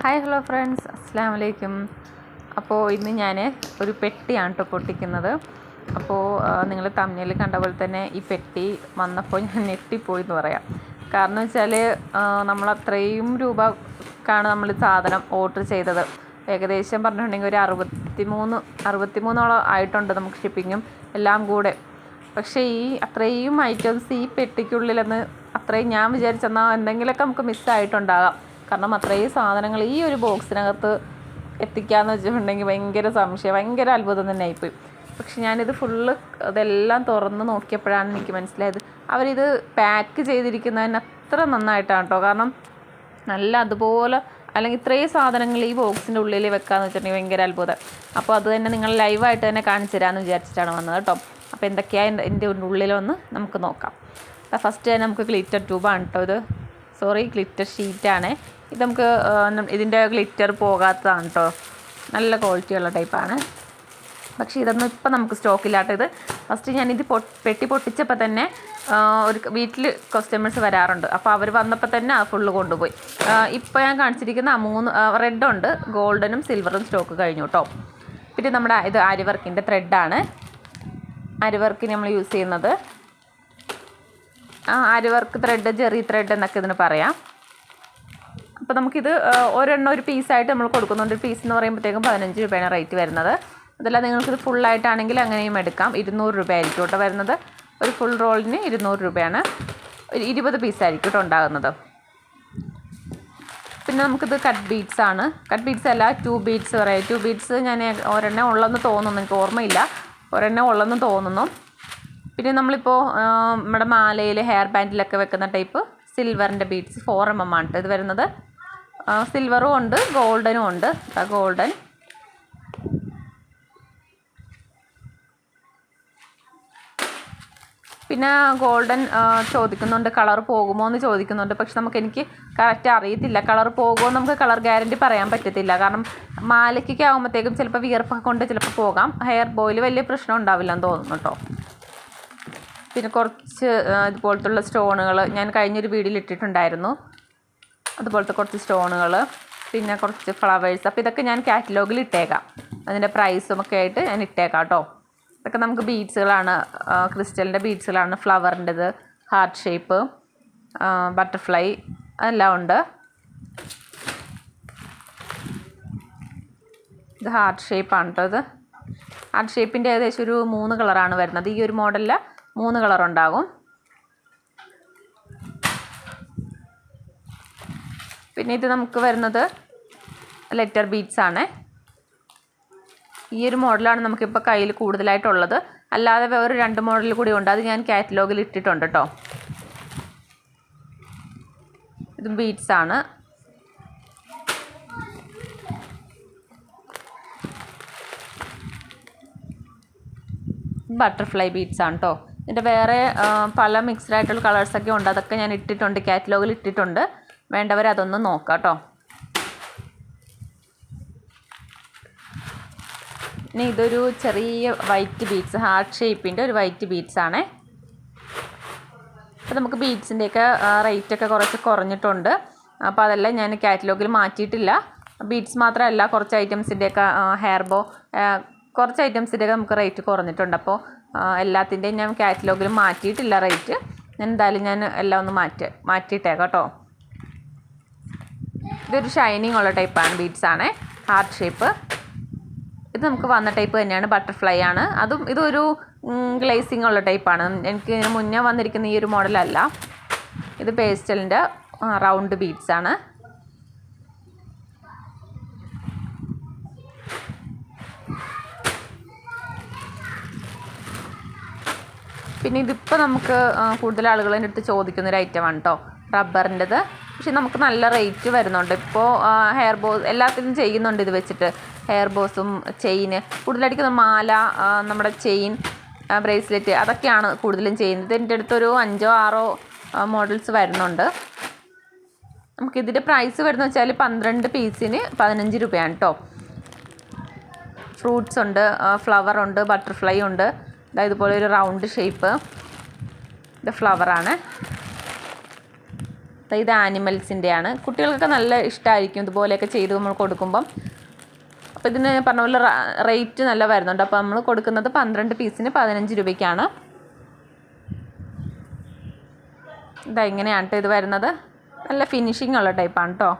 Hi hello friends. അസ്സാം വലൈക്കും അപ്പോൾ ഇന്ന് ഞാൻ ഒരു പെട്ടിയാണ് കേട്ടോ പൊട്ടിക്കുന്നത്. അപ്പോൾ നിങ്ങൾ തമ്മിൽ കണ്ട പോലെ തന്നെ ഈ പെട്ടി വന്നപ്പോൾ ഞാൻ ഞെട്ടിപ്പോയി എന്ന് പറയാം. കാരണം വെച്ചാൽ നമ്മൾ അത്രയും രൂപക്കാണ് നമ്മൾ സാധനം ഓർഡർ ചെയ്തത്. ഏകദേശം പറഞ്ഞിട്ടുണ്ടെങ്കിൽ ഒരു അറുപത്തി മൂന്ന് അറുപത്തി മൂന്നോളം ആയിട്ടുണ്ട് നമുക്ക് ഷിപ്പിങ്ങും എല്ലാം കൂടെ. പക്ഷേ ഈ അത്രയും ഐറ്റംസ് ഈ പെട്ടിക്കുള്ളിലെന്ന് അത്രയും ഞാൻ വിചാരിച്ചെന്നാൽ എന്തെങ്കിലുമൊക്കെ നമുക്ക് മിസ്സായിട്ടുണ്ടാകാം കാരണം അത്രയും സാധനങ്ങൾ ഈ ഒരു ബോക്സിനകത്ത് എത്തിക്കാന്ന് വെച്ചിട്ടുണ്ടെങ്കിൽ ഭയങ്കര സംശയം ഭയങ്കര അത്ഭുതം തന്നെ ആയിപ്പോയി പക്ഷെ ഞാനിത് ഫുള്ള് ഇതെല്ലാം തുറന്ന് നോക്കിയപ്പോഴാണ് എനിക്ക് മനസ്സിലായത്. അവരിത് പാക്ക് ചെയ്തിരിക്കുന്നതിന് അത്ര നന്നായിട്ടാണ് കേട്ടോ. കാരണം നല്ല അതുപോലെ അല്ലെങ്കിൽ ഇത്രയും സാധനങ്ങൾ ഈ ബോക്സിന്റെ ഉള്ളിൽ വെക്കാന്ന് വെച്ചിട്ടുണ്ടെങ്കിൽ ഭയങ്കര അത്ഭുതം. അപ്പോൾ അത് തന്നെ നിങ്ങൾ ലൈവായിട്ട് തന്നെ കാണിച്ചു തരാമെന്ന് വിചാരിച്ചിട്ടാണ് വന്നത് കേട്ടോ. അപ്പോൾ എന്തൊക്കെയാണ് എന്റെ ഉള്ളിലൊന്ന് നമുക്ക് നോക്കാം. ഫസ്റ്റ് തന്നെ നമുക്ക് ഗ്ലിറ്റർ ട്യൂബാണ് കേട്ടോ ഇത്. സോറി ഗ്ലിറ്റർ ഷീറ്റാണ്. ഇത് നമുക്ക് ഇതിന്റെ ഗ്ലിറ്റർ പോകാത്തതാണ് കേട്ടോ നല്ല ക്വാളിറ്റിയുള്ള ടൈപ്പാണ് പക്ഷേ ഇതൊന്നും ഇപ്പം നമുക്ക് സ്റ്റോക്കില്ലാത്ത ഇത് ഫസ്റ്റ് ഞാനിത് പൊ പെട്ടി പൊട്ടിച്ചപ്പോൾ തന്നെ ഒരു വീട്ടിൽ കസ്റ്റമേഴ്സ് വരാറുണ്ട്. അപ്പോൾ അവർ വന്നപ്പോൾ തന്നെ ആ ഫുള്ള് കൊണ്ടുപോയി. ഇപ്പോൾ ഞാൻ കാണിച്ചിരിക്കുന്ന മൂന്ന് റെഡ് ഉണ്ട്. ഗോൾഡനും സിൽവറും സ്റ്റോക്ക് കഴിഞ്ഞു കേട്ടോ പിന്നെ നമ്മുടെ ഇത് അരിവർക്കിന്റെ ത്രെഡാണ് അരിവർക്ക് നമ്മൾ യൂസ് ചെയ്യുന്നത്. ആ aari work thread zari thread എന്നൊക്കെ ഇതിന് പറയാം. അപ്പോൾ നമുക്കിത് ഒരെണ്ണം ഒരു പീസായിട്ട് നമ്മൾ കൊടുക്കുന്നുണ്ട്. ഒരു പീസ് എന്ന് പറയുമ്പോഴത്തേക്കും പതിനഞ്ച് രൂപയാണ് റേറ്റ് വരുന്നത്. അതല്ല നിങ്ങൾക്കിത് ഫുള്ളായിട്ടാണെങ്കിൽ അങ്ങനെയും എടുക്കാം. ഇരുന്നൂറ് രൂപ ആയിരിക്കും കേട്ടോ വരുന്നത്. ഒരു ഫുൾ റോളിന് ഇരുന്നൂറ് രൂപയാണ്. ഒരു ഇരുപത് പീസായിരിക്കും കേട്ടോ ഉണ്ടാകുന്നത്. പിന്നെ നമുക്കിത് കട്ട് ബീഡ്സ് ആണ്. കട്ട് ബീഡ്സ് അല്ല ടു ബീഡ്സ് പറയാം ടു ബീഡ്സ് ഞാൻ ഒരെണ്ണം ഉള്ളെന്ന് തോന്നുന്നു. എനിക്ക് ഓർമ്മയില്ല. ഒരെണ്ണം ഉള്ളെന്ന് തോന്നുന്നു. പിന്നെ നമ്മളിപ്പോൾ നമ്മുടെ മാലയിൽ ഹെയർ ബാൻഡിലൊക്കെ വെക്കുന്ന ടൈപ്പ് സിൽവറിന്റെ ബീഡ്സ് ഫോർ എം എം ആണ് ഇത് വരുന്നത്. സിൽവറും ഉണ്ട് ഗോൾഡനും ഉണ്ട്. ഗോൾഡൻ പിന്നെ ഗോൾഡൻ ചോദിക്കുന്നുണ്ട് കളർ പോകുമോ എന്ന് ചോദിക്കുന്നുണ്ട്. പക്ഷെ നമുക്ക് എനിക്ക് കറക്റ്റ് അറിയത്തില്ല. കളർ പോകുമോ നമുക്ക് കളർ ഗ്യാരണ്ടി പറയാൻ പറ്റത്തില്ല. കാരണം മാലയ്ക്കൊക്കെ ആകുമ്പോഴത്തേക്കും ചിലപ്പോൾ വിയർപ്പൊക്കെ കൊണ്ട് ചിലപ്പോൾ പോകാം. ഹെയർ ബോയിൽ വലിയ പ്രശ്നം ഉണ്ടാവില്ല എന്ന് തോന്നുന്നു കേട്ടോ. പിന്നെ കുറച്ച് ഇതുപോലത്തുള്ള സ്റ്റോണുകൾ ഞാൻ കഴിഞ്ഞൊരു വീഡിയോയിൽ ഇട്ടിട്ടുണ്ടായിരുന്നു. അതുപോലത്തെ കുറച്ച് സ്റ്റോണുകൾ പിന്നെ കുറച്ച് ഫ്ലവേഴ്സ്. അപ്പോൾ ഇതൊക്കെ ഞാൻ കാറ്റലോഗിൽ ഇട്ടേക്കാം. അതിന്റെ പ്രൈസും ഒക്കെ ആയിട്ട് ഞാൻ ഇട്ടേക്കാം കേട്ടോ. ഇതൊക്കെ നമുക്ക് ബീഡ്സുകളാണ് ക്രിസ്റ്റലിന്റെ ബീഡ്സുകളാണ്. ഫ്ലവറിന്റെത് ഹാർട്ട് ഷേപ്പ് ബട്ടർഫ്ലൈ എല്ലാം ഉണ്ട്. ഇത് ഹാർട്ട് ഷേപ്പാണ് കേട്ടോ ഇത്. ഹാർട്ട് ഷേപ്പിന്റെ ഏകദേശം ഒരു മൂന്ന് കളറാണ് വരുന്നത്. ഈ ഒരു മോഡലിൽ മൂന്ന് കളർ ഉണ്ടാകും പിന്നെ ഇത് നമുക്ക് വരുന്നത് ലെറ്റർ ബീഡ്സ് ആണ്. ഈ ഒരു മോഡലാണ് നമുക്കിപ്പോൾ കയ്യിൽ കൂടുതലായിട്ടുള്ളത്. അല്ലാതെ വേറെ രണ്ട് മോഡൽ കൂടി ഉണ്ട്. അത് ഞാൻ കാറ്റലോഗിൽ ഇട്ടിട്ടുണ്ട് കേട്ടോ ഇത് ബീഡ്സ് ആണ്. ബട്ടർഫ്ലൈ ബീഡ്സ് ആണ് കേട്ടോ ഇതിന്റെ വേറെ പല മിക്സ്ഡ് ആയിട്ടുള്ള കളേഴ്സൊക്കെ ഉണ്ട്. അതൊക്കെ ഞാൻ ഇട്ടിട്ടുണ്ട് കാറ്റലോഗിൽ ഇട്ടിട്ടുണ്ട്. വേണ്ടവർ അതൊന്ന് നോക്കാം കേട്ടോ ഇനി ഇതൊരു ചെറിയ വൈറ്റ് ബീഡ്സ് ഹാർട്ട് ഷേപ്പിന്റെ ഒരു വൈറ്റ് ബീഡ്സ് ആണ്. അപ്പോൾ നമുക്ക് ബീഡ്സിന്റെയൊക്കെ റേറ്റൊക്കെ കുറച്ച് കുറഞ്ഞിട്ടുണ്ട്. അപ്പോൾ അതെല്ലാം ഞാൻ കാറ്റലോഗിൽ മാറ്റിയിട്ടില്ല. ബീഡ്സ് മാത്രമല്ല കുറച്ച് ഐറ്റംസിന്റെയൊക്കെ ഹെയർ ബോ കുറച്ച് ഐറ്റംസിന്റെയൊക്കെ നമുക്ക് റേറ്റ് കുറഞ്ഞിട്ടുണ്ട്. അപ്പോൾ എല്ലാത്തിന്റെയും ഞാൻ കാറ്റലോഗിൽ മാറ്റിയിട്ടില്ല റേറ്റ് ഞാൻ എന്തായാലും ഞാൻ എല്ലാം ഒന്ന് മാറ്റി മാറ്റിയിട്ടേക്കാം കേട്ടോ. ഇതൊരു ഷൈനിങ് ഉള്ള ടൈപ്പാണ് ബീഡ്സ് ആണ്. ഹാർട്ട് ഷേപ്പ് ഇത് നമുക്ക് വന്ന ടൈപ്പ് തന്നെയാണ് ബട്ടർഫ്ലൈ ആണ്. അതും ഇതൊരു ഗ്ലേസിങ് ഉള്ള ടൈപ്പാണ് എനിക്ക് ഇതിന് മുന്നേ വന്നിരിക്കുന്ന ഈ ഒരു മോഡലല്ല ഇത് പേസ്റ്റലിന്റെ റൗണ്ട് ബീഡ്സ് ആണ്. പിന്നെ ഇതിപ്പോൾ നമുക്ക് കൂടുതൽ ആളുകൾ എന്റെ അടുത്ത് ചോദിക്കുന്നൊരു ഐറ്റമാണ് കേട്ടോ റബ്ബറിന്റെത് പക്ഷെ നമുക്ക് നല്ല റേറ്റ് വരുന്നുണ്ട്. ഇപ്പോൾ ഹെയർ ബോസ് എല്ലാത്തിനും ചെയ്യുന്നുണ്ട് ഇത് വെച്ചിട്ട്. ഹെയർ ബോസും ചെയിന് കൂടുതലടിക്കുന്ന മാല നമ്മുടെ ചെയിൻ ബ്രേസ്ലെറ്റ് അതൊക്കെയാണ് കൂടുതലും ചെയ്യുന്നത്. എന്റെ അടുത്തൊരു അഞ്ചോ ആറോ മോഡൽസ് വരുന്നുണ്ട്. നമുക്കിതിന്റെ പ്രൈസ് വരുന്നത് വെച്ചാൽ പന്ത്രണ്ട് പീസിന് പതിനഞ്ച് രൂപയാണ് കേട്ടോ ഫ്രൂട്ട്സ് ഉണ്ട് ഫ്ലവർ ഉണ്ട് ബട്ടർഫ്ലൈ ഉണ്ട്. ഇതുപോലെ ഒരു റൗണ്ട് ഷേപ്പ് ഇത് ഫ്ലവറാണ് ഇത് ആനിമൽസിന്റെയാണ്. കുട്ടികൾക്കൊക്കെ നല്ല ഇഷ്ടമായിരിക്കും ഇതുപോലെയൊക്കെ ചെയ്ത് നമ്മൾ കൊടുക്കുമ്പം. അപ്പോൾ ഇതിന് പറഞ്ഞ പോലെ റേറ്റ് നല്ല വരുന്നുണ്ട്. അപ്പോൾ നമ്മൾ കൊടുക്കുന്നത് പന്ത്രണ്ട് പീസിന് പതിനഞ്ച് രൂപയ്ക്കാണ്. ഇതാ ഇങ്ങനെയാണ് കേട്ടോ ഇത് വരുന്നത്. നല്ല ഫിനിഷിംഗ് ഉള്ള ടൈപ്പാണ് കേട്ടോ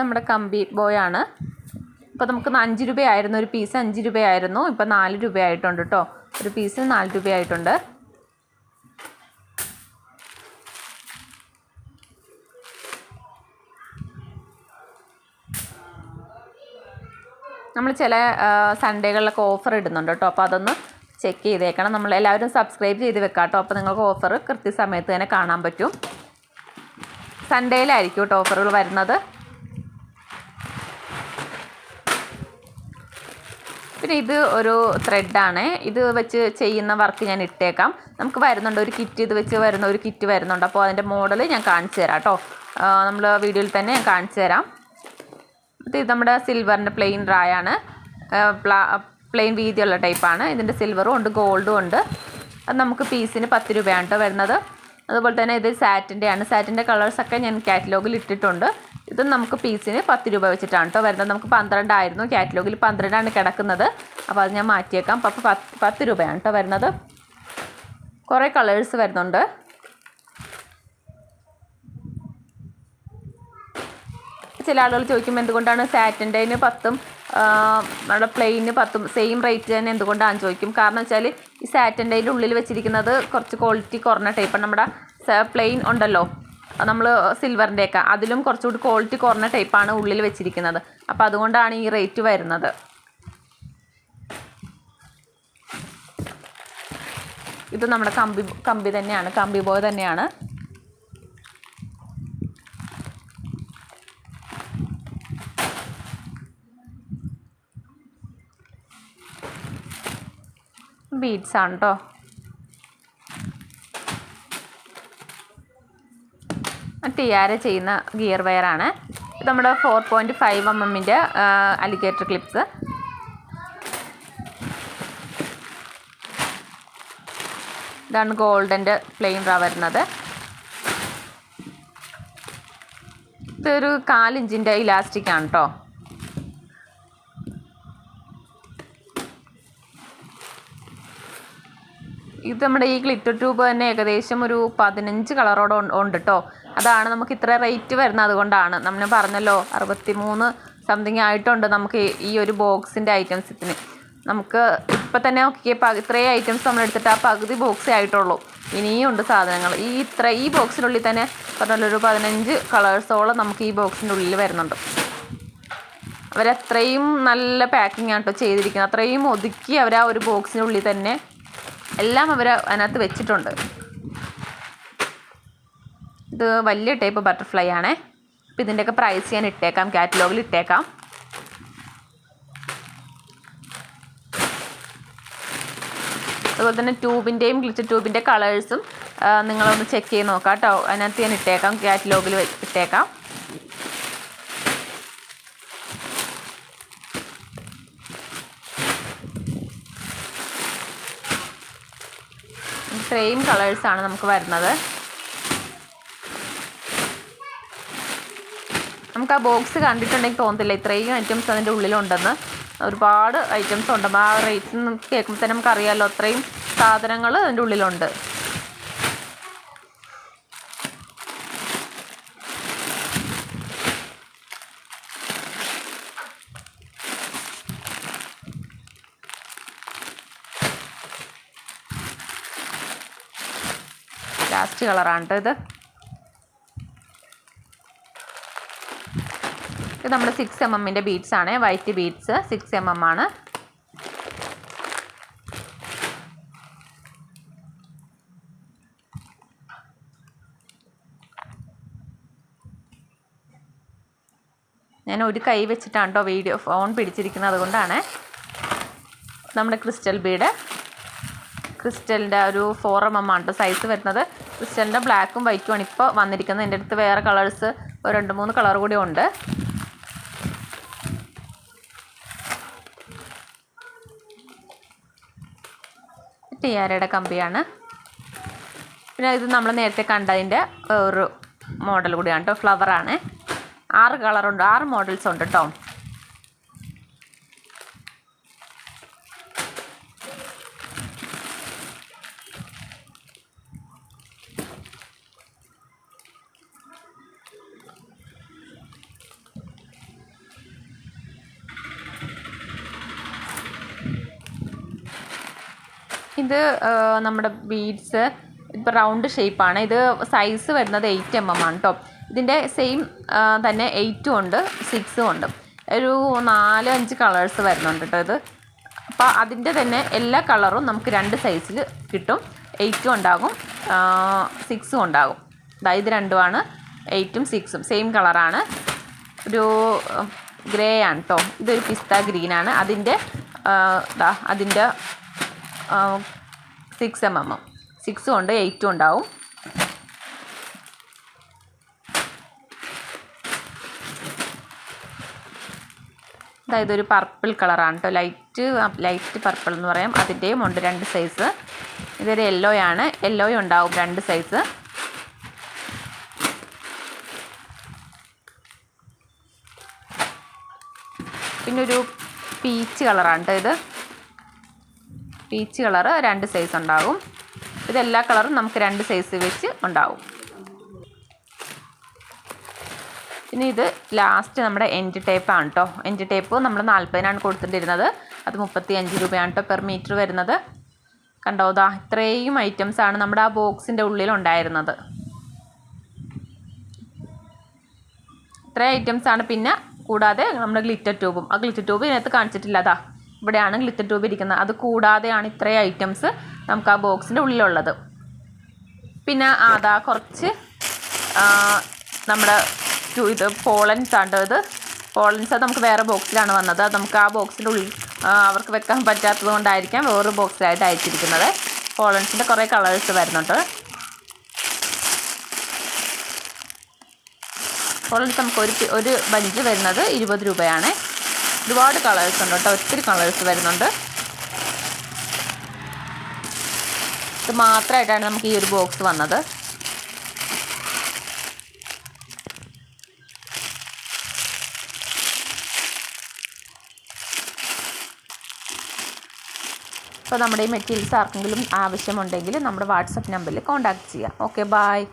നമ്മുടെ കമ്പി ബോയാണ്. ഇപ്പോൾ നമുക്ക് അഞ്ച് രൂപയായിരുന്നു ഒരു പീസ് അഞ്ച് രൂപയായിരുന്നു. ഇപ്പോൾ നാല് രൂപയായിട്ടുണ്ട് കേട്ടോ ഒരു പീസിന് നാല് രൂപയായിട്ടുണ്ട്. നമ്മൾ ചില സൺഡേകളിലൊക്കെ ഓഫർ ഇടുന്നുണ്ട് കേട്ടോ അപ്പോൾ അതൊന്ന് ചെക്ക് ചെയ്തേക്കണം. നമ്മൾ എല്ലാവരും സബ്സ്ക്രൈബ് ചെയ്ത് വെക്കാം കേട്ടോ അപ്പോൾ നിങ്ങൾക്ക് ഓഫർ കൃത്യസമയത്ത് തന്നെ കാണാൻ പറ്റും. സൺഡേയിലായിരിക്കും കേട്ടോ ഓഫറുകൾ വരുന്നത്. പിന്നെ ഇത് ഒരു ത്രെഡാണ് ഇത് വെച്ച് ചെയ്യുന്ന വർക്ക് ഞാൻ ഇട്ടേക്കാം. നമുക്ക് വരുന്നുണ്ട് ഒരു കിറ്റ് ഇത് വെച്ച് വരുന്ന ഒരു കിറ്റ് വരുന്നുണ്ട്. അപ്പോൾ അതിന്റെ മോഡൽ ഞാൻ കാണിച്ചു തരാം കേട്ടോ നമ്മൾ വീഡിയോയിൽ തന്നെ ഞാൻ കാണിച്ചു തരാം. ഇത് നമ്മുടെ സിൽവറിന്റെ പ്ലെയിൻ റായാണ് പ്ലെയിൻ വീതിയുള്ള ടൈപ്പാണ് ഇതിന്റെ സിൽവറും ഉണ്ട് ഗോൾഡും ഉണ്ട്. അത് നമുക്ക് പീസിന് പത്ത് രൂപയാണ് കേട്ടോ വരുന്നത്. അതുപോലെ തന്നെ ഇത് സാറ്റിന്റെയാണ് സാറ്റിന്റെ കളേഴ്സൊക്കെ ഞാൻ കാറ്റലോഗിൽ ഇട്ടിട്ടുണ്ട്. ഇത് നമുക്ക് പീസിന് പത്ത് രൂപ വെച്ചിട്ടാണ് കേട്ടോ വരുന്നത്. നമുക്ക് പന്ത്രണ്ടായിരുന്നു കാറ്റലോഗിൽ പന്ത്രണ്ടാണ് കിടക്കുന്നത്. അപ്പോൾ അത് ഞാൻ മാറ്റിയേക്കാം. അപ്പോൾ പത്ത് പത്ത് രൂപയാണ് കേട്ടോ വരുന്നത്. കുറേ കളേഴ്സ് വരുന്നുണ്ട്. ചില ആളുകൾ ചോദിക്കുമ്പോൾ എന്തുകൊണ്ടാണ് സാറ്റിന്റെന് പത്തും നമ്മുടെ പ്ലെയിന് പത്തും സെയിം റേറ്റ് തന്നെ എന്തുകൊണ്ടാണ് ചോദിക്കും. കാരണം വെച്ചാൽ ഈ സാറ്റിന്റെ ഉള്ളിൽ വെച്ചിരിക്കുന്നത് കുറച്ച് ക്വാളിറ്റി കുറഞ്ഞ ടൈപ്പ് നമ്മുടെ പ്ലെയിൻ ഉണ്ടല്ലോ. നമ്മൾ സിൽവറിന്റെയൊക്കെ അതിലും കുറച്ചുകൂടി ക്വാളിറ്റി കുറഞ്ഞ ടൈപ്പാണ് ഉള്ളിൽ വെച്ചിരിക്കുന്നത്. അപ്പോൾ അതുകൊണ്ടാണ് ഈ റേറ്റ് വരുന്നത്. ഇത് നമ്മുടെ കമ്പി കമ്പി തന്നെയാണ്. കമ്പി ബോയ് തന്നെയാണ്. ബീഡ്സ് ആണ് കേട്ടോ ടിയാര ചെയ്യുന്ന ഗിയർ വയറാണ് ഇത് നമ്മുടെ ഫോർ പോയിന്റ് ഫൈവ് എം എമ്മിന്റെ അലിഗേറ്റർ ക്ലിപ്സ് ഇതാണ് ഗോൾഡന്റെ പ്ലെയിൻ റ വരുന്നത്. ഇതൊരു കാലിഞ്ചിന്റെ ഇലാസ്റ്റിക് ആണ് കേട്ടോ ഇത് നമ്മുടെ ഈ ഗ്ലിറ്റർ ട്യൂബ് തന്നെ ഏകദേശം ഒരു പതിനഞ്ച് കളറോടെ ഉണ്ട് കേട്ടോ അതാണ് നമുക്ക് ഇത്ര റേറ്റ് വരുന്നത്. അതുകൊണ്ടാണ് നമ്മൾ പറഞ്ഞല്ലോ അറുപത്തി മൂന്ന് സംതിങ് ആയിട്ടുണ്ട് നമുക്ക് ഈ ഒരു ബോക്സിന്റെ ഐറ്റംസിന് നമുക്ക് ഇപ്പം തന്നെ നോക്കിയേ ഇത്രയും ഐറ്റംസ് നമ്മൾ എടുത്തിട്ട് ആ പകുതി ബോക്സേ ആയിട്ടുള്ളൂ. ഇനിയും ഉണ്ട് സാധനങ്ങൾ. ഈ ഇത്ര ഈ ബോക്സിനുള്ളിൽ തന്നെ പറഞ്ഞല്ലോ ഒരു പതിനഞ്ച് കളേഴ്സോളം നമുക്ക് ഈ ബോക്സിന്റെ ഉള്ളിൽ വരുന്നുണ്ട്. അവരത്രയും നല്ല പാക്കിംഗ് ആണ് കേട്ടോ ചെയ്തിരിക്കുന്നത്. അത്രയും ഒതുക്കി അവർ ആ ഒരു ബോക്സിനുള്ളിൽ തന്നെ എല്ലാം അവർ അതിനകത്ത് വെച്ചിട്ടുണ്ട്. ഇത് വലിയ ടൈപ്പ് ബട്ടർഫ്ലൈ ആണേ. അപ്പോൾ ഇതിന്റെയൊക്കെ പ്രൈസ് ഞാൻ ഇട്ടേക്കാം കാറ്റലോഗിൽ ഇട്ടേക്കാം. അതുപോലെ തന്നെ ട്യൂബിന്റെയും ഗ്ലിറ്റർ ട്യൂബിന്റെ കളേഴ്സും നിങ്ങളൊന്ന് ചെക്ക് ചെയ്ത് നോക്കാം കേട്ടോ. അതിനകത്ത് ഞാൻ ഇട്ടേക്കാം കാറ്റലോഗിൽ ഇട്ടേക്കാം. സെയിം കളേഴ്സാണ് നമുക്ക് വരുന്നത്. നമുക്ക് ആ ബോക്സ് കണ്ടിട്ടുണ്ടെങ്കിൽ തോന്നത്തില്ല. ഇത്രയും ഐറ്റംസ് അതിന്റെ ഉള്ളിലുണ്ടെന്ന്. ഒരുപാട് ഐറ്റംസ് ഉണ്ട്. ആ റേറ്റ് കേൾക്കുമ്പോൾ തന്നെ നമുക്കറിയാമല്ലോ അത്രയും സാധനങ്ങൾ അതിന്റെ ഉള്ളിലുണ്ട്. ലാസ്റ്റ് കളറാണ് കേട്ടോ ഇത് ഇത് നമ്മുടെ സിക്സ് എം എമ്മിന്റെ ബീഡ്സ് ആണ്. White beads six M M ആണ്. ഞാൻ ഒരു കൈ വെച്ചിട്ടാണ് കേട്ടോ വീഡിയോ ഫോൺ പിടിച്ചിരിക്കുന്നത് അതുകൊണ്ടാണ് നമ്മുടെ ക്രിസ്റ്റൽ ബീഡ് ക്രിസ്റ്റലിന്റെ ഒരു ഫോർ എം എം ആണ് കേട്ടോ സൈസ് വരുന്നത് ക്രിസ്റ്റലിന്റെ ബ്ലാക്കും വൈറ്റും ആണ് ഇപ്പോൾ വന്നിരിക്കുന്നത്. എന്റെ അടുത്ത് വേറെ കളേഴ്സ് ഒരു രണ്ട് മൂന്ന് കളർ കൂടി ഉണ്ട്. ടിയാരയുടെ കമ്പിയാണ്. പിന്നെ ഇത് നമ്മൾ നേരത്തെ കണ്ടതിന്റെ ഒരു മോഡൽ കൂടിയാണ് കേട്ടോ ഫ്ലവറാണ് ആറ് കളറുണ്ട് ആറ് മോഡൽസ് ഉണ്ട് കേട്ടോ ഇത് നമ്മുടെ ബീഡ്സ് ഇപ്പോൾ റൗണ്ട് ഷേപ്പാണ്. ഇത് സൈസ് വരുന്നത് എയ്റ്റ് എം എം ആണ് കേട്ടോ ഇതിന്റെ സെയിം തന്നെ എയ്റ്റും ഉണ്ട് സിക്സും ഉണ്ട്. ഒരു നാല് അഞ്ച് കളേഴ്സ് വരുന്നുണ്ട് കേട്ടോ ഇത്. അപ്പോൾ അതിന്റെ തന്നെ എല്ലാ കളറും നമുക്ക് രണ്ട് സൈസിൽ കിട്ടും. എയ്റ്റും ഉണ്ടാകും സിക്സും ഉണ്ടാകും. അതായത് രണ്ടുമാണ് എയ്റ്റും സിക്സും. സെയിം കളറാണ്. ഒരു ഗ്രേ ആണ് കേട്ടോ ഇതൊരു പിസ്ത ഗ്രീനാണ്. അതിന്റെ അതിന്റെ സിക്സ് എം എം സിക്സും ഉണ്ട് എയ്റ്റും ഉണ്ടാവും. അതായത് ഒരു പർപ്പിൾ കളറാണ് കേട്ടോ ലൈറ്റ് ലൈറ്റ് പർപ്പിൾ എന്ന് പറയാം. അതിന്റെയും ഉണ്ട് രണ്ട് സൈസ് ഇതൊരു യെല്ലോ ആണ്. യെല്ലോയും ഉണ്ടാവും രണ്ട് സൈസ് പിന്നെ ഒരു പീച്ച് കളറാണ് കേട്ടോ ഇത്. പീച്ച് കളറ് രണ്ട് സൈസ് ഉണ്ടാകും ഇതെല്ലാ കളറും നമുക്ക് രണ്ട് സൈസ് വെച്ച് ഉണ്ടാവും. പിന്നെ ഇത് ലാസ്റ്റ് നമ്മുടെ എൻഡ് ടേപ്പാണ് കേട്ടോ എൻഡ് ടേപ്പ് നമ്മൾ നാൽപ്പതിനാണ് കൊടുത്തിട്ടിരുന്നത്. അത് മുപ്പത്തി അഞ്ച് രൂപയാണ് കേട്ടോ പെർ മീറ്റർ വരുന്നത്. കണ്ടോ ഇതാ ഇത്രയും ഐറ്റംസാണ് നമ്മുടെ ആ ബോക്സിന്റെ ഉള്ളിൽ ഉണ്ടായിരുന്നത്. ഇത്രയും ഐറ്റംസാണ് പിന്നെ കൂടാതെ നമ്മുടെ ഗ്ലിറ്റർ ട്യൂബും ആ ഗ്ലിറ്റർ ട്യൂബ് ഇതിനകത്ത് കാണിച്ചിട്ടില്ല അതാ ഇവിടെയാണ് ഗ്ലിറ്റർ ട്യൂബ് ഇരിക്കുന്നത്. അത് കൂടാതെയാണ് ഇത്രയും ഐറ്റംസ് നമുക്ക് ആ ബോക്സിന്റെ ഉള്ളിലുള്ളത്. പിന്നെ അതാ കുറച്ച് നമ്മുടെ ഇത് പോളൻസ് ആണ് ഇത്. പോളൻസ് അത് നമുക്ക് വേറെ ബോക്സിലാണ് വന്നത്. അത് നമുക്ക് ആ ബോക്സിന്റെ ഉള്ളിൽ അവർക്ക് വെക്കാൻ പറ്റാത്തത് കൊണ്ടായിരിക്കാം വേറൊരു ബോക്സിലായിട്ട് അയച്ചിരിക്കുന്നത്. പോളൻസിന്റെ കുറേ കളേഴ്സ് വരുന്നുണ്ട്. പോളൻസ് നമുക്ക് ഒരു ഒരു ബഞ്ച് വരുന്നത് ഇരുപത് രൂപയാണ്. ഒരുപാട് കളേഴ്സ് ഉണ്ട് കേട്ടോ. ഒത്തിരി കളേഴ്സ് വരുന്നുണ്ട്. ഇത് മാത്രമായിട്ടാണ് നമുക്ക് ഈ ഒരു ബോക്സ് വന്നത്. അപ്പോൾ നമ്മുടെ ഈ മെറ്റീരിയൽസ് ആർക്കെങ്കിലും ആവശ്യമുണ്ടെങ്കിൽ നമ്മുടെ വാട്സപ്പ് നമ്പറിൽ കോൺടാക്ട് ചെയ്യാം. Okay bye